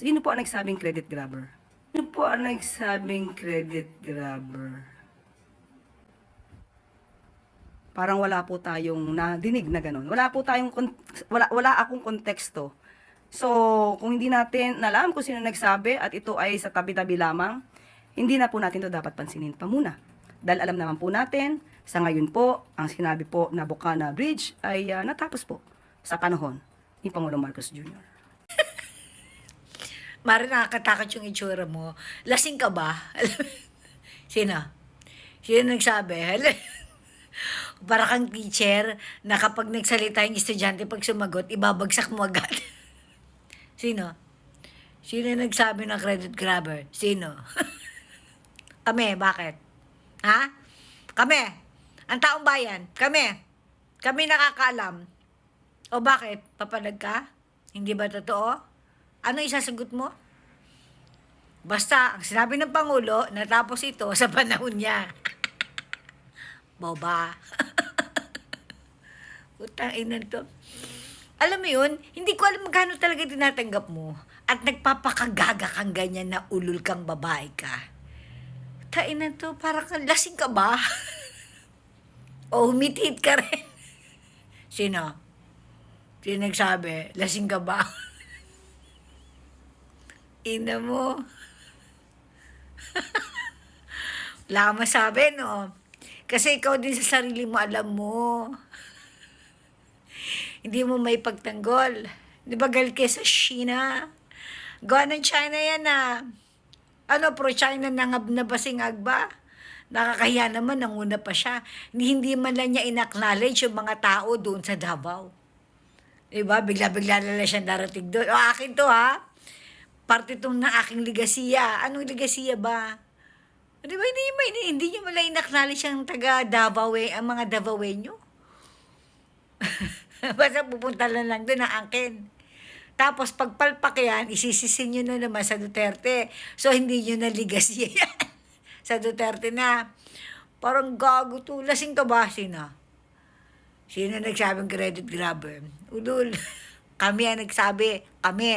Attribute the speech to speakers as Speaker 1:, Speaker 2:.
Speaker 1: Sino po ang nagsabing credit grabber? Sino po ang nagsabing credit grabber? Parang wala po tayong nadinig na ganun. Wala po tayong, wala, wala akong konteksto. So, kung hindi natin alam kung sino nagsabi at ito ay sa tabi-tabi lamang, hindi na po natin to dapat pansinin pa muna. Dahil alam naman po natin, sa ngayon po, ang sinabi po na Bocana Bridge ay ah, natapos po sa panahon ni Pangulong Marcos Jr.
Speaker 2: Mara nakakatakot yung itsura mo. Lasing ka ba? Sino? Sino nagsabi? Para kang teacher na kapag nagsalita yung estudyante pag sumagot, ibabagsak mo agad. Sino? Sino nagsabi ng credit grabber? Sino? Kami, bakit? Ha? Kami. Ang taong bayan. Kami. Kami nakakaalam. O bakit? Papalag ka? Hindi ba totoo? Ano isasagot mo? Basta, ang sinabi ng Pangulo, natapos ito sa panahon niya. Boba. Utang ina to. Alam mo yun, hindi ko alam magkano talaga tinatanggap mo. At nagpapakagaga kang ganyan na ulul kang babae ka. Tain na to, para kang lasing ka ba? o humitit ka rin. Sino? Sino nagsabi? Lasing ka ba? Ina mo. Wala kang masabi, no? Kasi ikaw din sa sarili mo, alam mo. Hindi mo may pagtanggol. Di ba gal ka sa China? Gawa ng China yan na. Ano, pro-China nangab na ba? Nakakahiya naman, nanguna pa siya. Hindi, man lang niya in-acknowledge yung mga tao doon sa Davao. Diba? Bigla-bigla na lang siya darating doon. O, akin to ha. Parte itong na aking ligasiya. Anong ligasiya ba? Di ba, hindi, hindi, hindi niyo mala in-acknowledge ang taga Davao, eh, ang mga Davaoenyo. Basta pupunta lang lang doon ang angkin. Tapos pagpalpak yan, isisisin nyo na naman sa Duterte. So, hindi nyo na ligasiya sa Duterte na. Parang gago to. Lasing ka ba? Sino? Sino nagsabing credit grabber? Udol. Kami ang nagsabi. Kami.